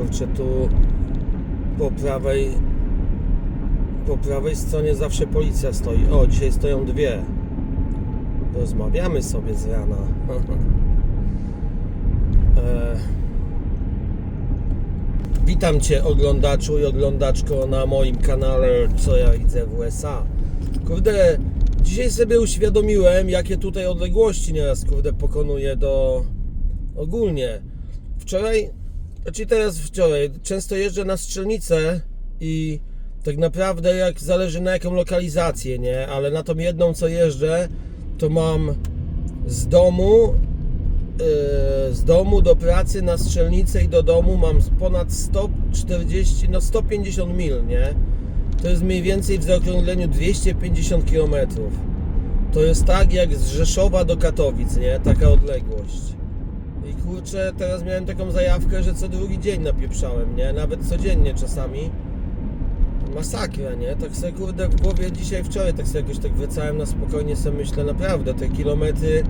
kurczę, tu po prawej po prawej stronie zawsze policja stoi. O, dzisiaj stoją dwie. Rozmawiamy sobie z rana. e... Witam Cię oglądaczu i oglądaczko na moim kanale Co ja widzę w USA. Kurde, dzisiaj sobie uświadomiłem, jakie tutaj odległości nieraz kurde pokonuję do ogólnie. Wczoraj, znaczy teraz wczoraj, często jeżdżę na strzelnicę i tak naprawdę jak zależy na jaką lokalizację, nie? Ale na tą jedną co jeżdżę, to mam z domu yy, z domu do pracy na strzelnicę i do domu mam ponad 140, no 150 mil, nie? To jest mniej więcej w zaokrągleniu 250 km. To jest tak jak z Rzeszowa do Katowic, nie? Taka odległość. I kurczę, teraz miałem taką zajawkę, że co drugi dzień napieprzałem, nie? Nawet codziennie czasami. Masakra, nie? Tak sobie kurde w głowie dzisiaj, wczoraj tak sobie jakoś tak wracałem na spokojnie sobie myślę, naprawdę te kilometry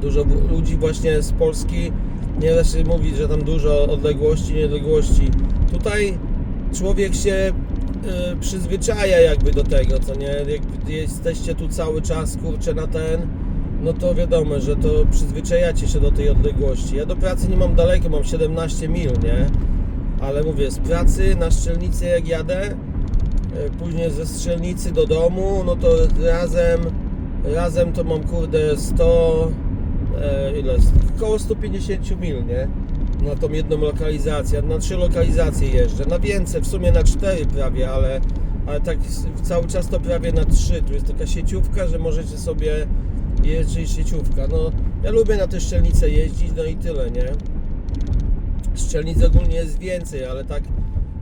dużo ludzi właśnie z Polski nieraz się mówi, że tam dużo odległości, niedległości. Tutaj człowiek się y, przyzwyczaja jakby do tego, co nie? Jak jesteście tu cały czas, kurczę, na ten, no to wiadomo, że to przyzwyczajacie się do tej odległości. Ja do pracy nie mam daleko, mam 17 mil, nie? Ale mówię, z pracy na strzelnicy jak jadę, y, później ze strzelnicy do domu, no to razem razem to mam kurde 100 e, ile około 150 mil, nie? Na tą jedną lokalizację, na trzy lokalizacje jeżdżę, na więcej, w sumie na cztery prawie, ale, ale tak cały czas to prawie na trzy. Tu jest taka sieciówka, że możecie sobie jeździć sieciówka. No, ja lubię na te szczelnice jeździć, no i tyle, nie? Strzelnic ogólnie jest więcej, ale tak,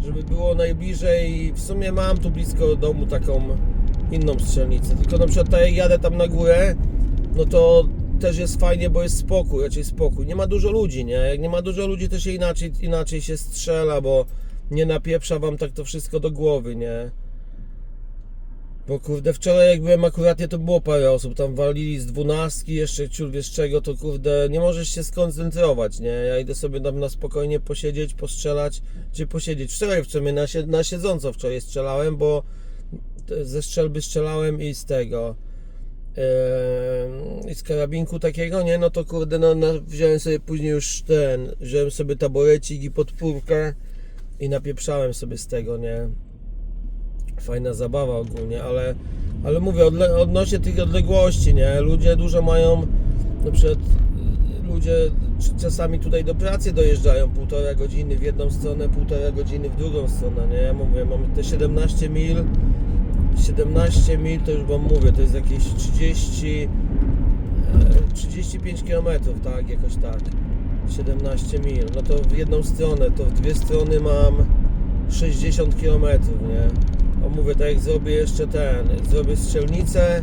żeby było najbliżej, w sumie mam tu blisko domu taką inną strzelnicę, tylko na przykład tak jak jadę tam na górę, no to też jest fajnie, bo jest spokój, raczej spokój. Nie ma dużo ludzi, nie? Jak nie ma dużo ludzi, to się inaczej, inaczej się strzela, bo nie napieprza wam tak to wszystko do głowy, nie? Bo kurde, wczoraj jak byłem akuratnie, to było parę osób, tam walili z dwunastki, jeszcze ciul wiesz czego, to kurde, nie możesz się skoncentrować, nie? Ja idę sobie tam na spokojnie posiedzieć, postrzelać, gdzie posiedzieć. Wczoraj w sumie na, na siedząco wczoraj strzelałem, bo ze strzelby strzelałem i z tego i z karabinku takiego, nie, no to kurde, no, no wziąłem sobie później już ten, wziąłem sobie taborecik i podpórkę i napieprzałem sobie z tego, nie. Fajna zabawa ogólnie, ale, ale mówię, odle- odnośnie tych odległości, nie, ludzie dużo mają, na przykład ludzie czasami tutaj do pracy dojeżdżają półtora godziny w jedną stronę, półtora godziny w drugą stronę, nie, ja mówię, mamy te 17 mil, 17 mil to już wam mówię, to jest jakieś 30 e, 35 km, tak, jakoś tak. 17 mil. No to w jedną stronę, to w dwie strony mam 60 km, nie? O mówię, tak jak zrobię jeszcze ten, zrobię strzelnicę,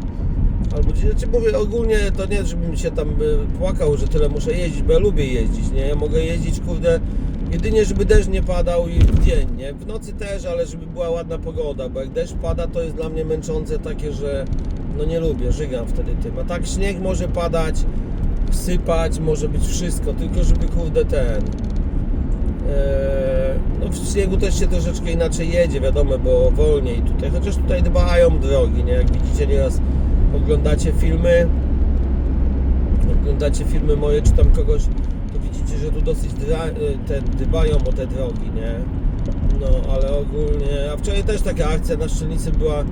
albo znaczy mówię ogólnie to nie, żebym się tam y, płakał, że tyle muszę jeździć, bo ja lubię jeździć, nie? Ja mogę jeździć, kurde, jedynie żeby deszcz nie padał i w dzień, nie? W nocy też, ale żeby była ładna pogoda, bo jak deszcz pada, to jest dla mnie męczące takie, że no nie lubię, żygam wtedy tym. A tak śnieg może padać, sypać, może być wszystko, tylko żeby kurde ten... Eee, no w śniegu też się troszeczkę inaczej jedzie, wiadomo, bo wolniej tutaj, chociaż tutaj dbają drogi, nie? Jak widzicie nieraz oglądacie filmy, oglądacie filmy moje czy tam kogoś, to widzicie, że tu dosyć dra, y, te, dbają o te drogi, nie? No, ale ogólnie, a wczoraj też taka akcja na Szczelnicy była,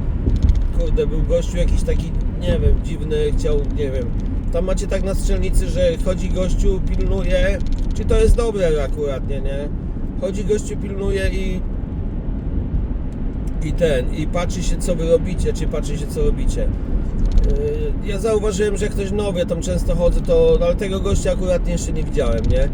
kurde, był gościu jakiś taki, nie wiem, dziwny, chciał, nie wiem, tam macie tak na Strzelnicy, że chodzi gościu, pilnuje, czy to jest dobre akurat, nie, nie? Chodzi gościu, pilnuje i i ten, i patrzy się co wy robicie, czy patrzy się co robicie. Yy, Ja zauważyłem, że jak ktoś nowy, tam często chodzę, to ale tego gościa akurat jeszcze nie widziałem, nie?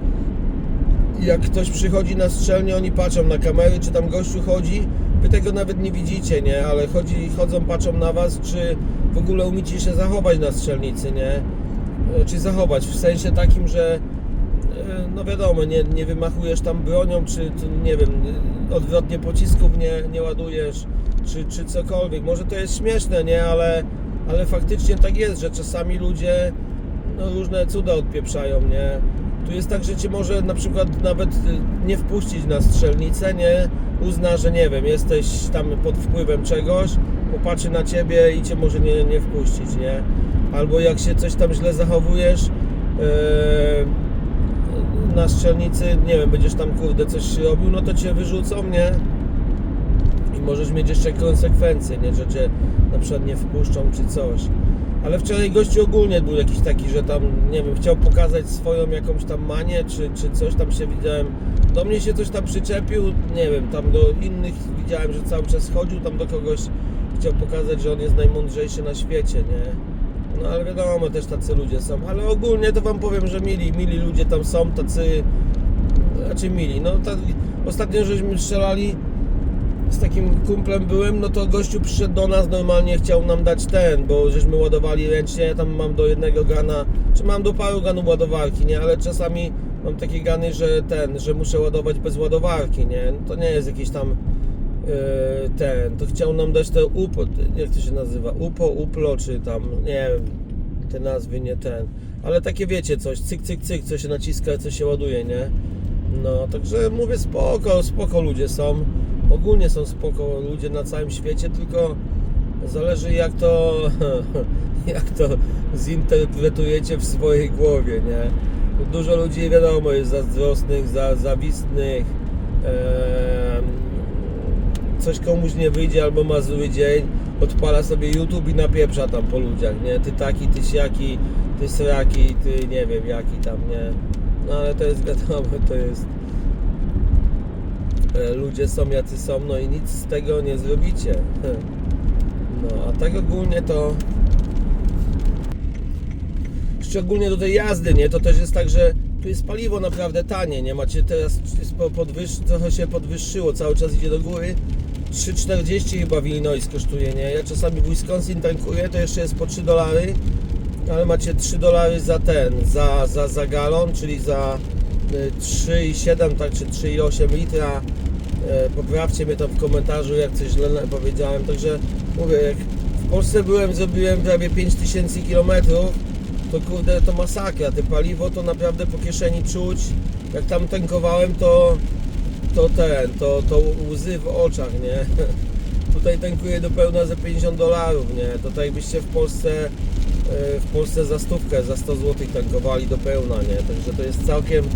Jak ktoś przychodzi na strzelnię, oni patrzą na kamery, czy tam gościu chodzi, wy tego nawet nie widzicie, nie? Ale chodzi, chodzą, patrzą na was, czy w ogóle umiecie się zachować na strzelnicy, nie? Yy, Czy zachować, w sensie takim, że no wiadomo, nie, nie wymachujesz tam bronią, czy nie wiem, odwrotnie pocisków nie, nie ładujesz, czy, czy cokolwiek. Może to jest śmieszne, nie, ale, ale faktycznie tak jest, że czasami ludzie no, różne cuda odpieprzają, nie. Tu jest tak, że cię może na przykład nawet y, nie wpuścić na strzelnicę, nie? Uzna, że nie wiem, jesteś tam pod wpływem czegoś, popatrzy na ciebie i cię może nie, nie wpuścić, nie? Albo jak się coś tam źle zachowujesz yy, na strzelnicy, nie wiem, będziesz tam kurde coś robił, no to cię wyrzucą, nie? I możesz mieć jeszcze konsekwencje, nie? Że cię na przykład nie wpuszczą czy coś. Ale wczoraj gościu ogólnie był jakiś taki, że tam, nie wiem, chciał pokazać swoją jakąś tam manię, czy, czy coś tam się widziałem. Do mnie się coś tam przyczepił, nie wiem, tam do innych widziałem, że cały czas chodził tam do kogoś, chciał pokazać, że on jest najmądrzejszy na świecie, nie? No ale wiadomo, też tacy ludzie są. Ale ogólnie to wam powiem, że mili, mili ludzie tam są, tacy, znaczy mili. No tak, ostatnio żeśmy strzelali z takim kumplem byłem, no to gościu przyszedł do nas, normalnie chciał nam dać ten, bo żeśmy ładowali ręcznie, tam mam do jednego gana, czy mam do paru ganów ładowarki, nie, ale czasami mam takie gany, że ten, że muszę ładować bez ładowarki, nie, no to nie jest jakiś tam ten, to chciał nam dać te UPO, jak to się nazywa, UPO, UPLO, czy tam, nie wiem, te nazwy, nie ten, ale takie wiecie coś, cyk, cyk, cyk, co się naciska, co się ładuje, nie, no, także mówię spoko, spoko ludzie są. Ogólnie są spoko ludzie na całym świecie, tylko zależy jak to jak to zinterpretujecie w swojej głowie, nie? Dużo ludzi wiadomo jest zazdrosnych, za, zawistnych. em, coś komuś nie wyjdzie albo ma zły dzień, odpala sobie YouTube i napieprza tam po ludziach, nie? Ty taki, ty siaki, ty sraki, ty nie wiem jaki tam, nie? No ale to jest wiadomo, to jest e, ludzie są jacy są, no i nic z tego nie zrobicie. No, a tak ogólnie to szczególnie do tej jazdy, nie? To też jest tak, że tu jest paliwo naprawdę tanie, nie? Macie teraz jest po- podwyż, trochę się podwyższyło, cały czas idzie do góry. 3,40 chyba w Illinois kosztuje, nie? Ja czasami w Wisconsin tankuję, to jeszcze jest po 3 dolary, ale macie 3 dolary za ten, za, za, za galon, czyli za y, 3,7 tak, czy 3,8 litra. E, Poprawcie mnie tam w komentarzu, jak coś źle powiedziałem. Także mówię, jak w Polsce byłem, zrobiłem prawie 5000 km, to kurde, to masakra. Te paliwo to naprawdę po kieszeni czuć. Jak tam tankowałem, to to ten, to, to łzy w oczach, nie? Tutaj tankuję do pełna za 50 dolarów, nie? To tak jakbyście w Polsce e, w Polsce za stówkę, za 100 zł tankowali do pełna, nie? Także to jest całkiem